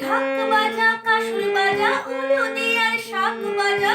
ঢাক বাজা কাশুর বাজা উলু দিয়ার শাক বাজা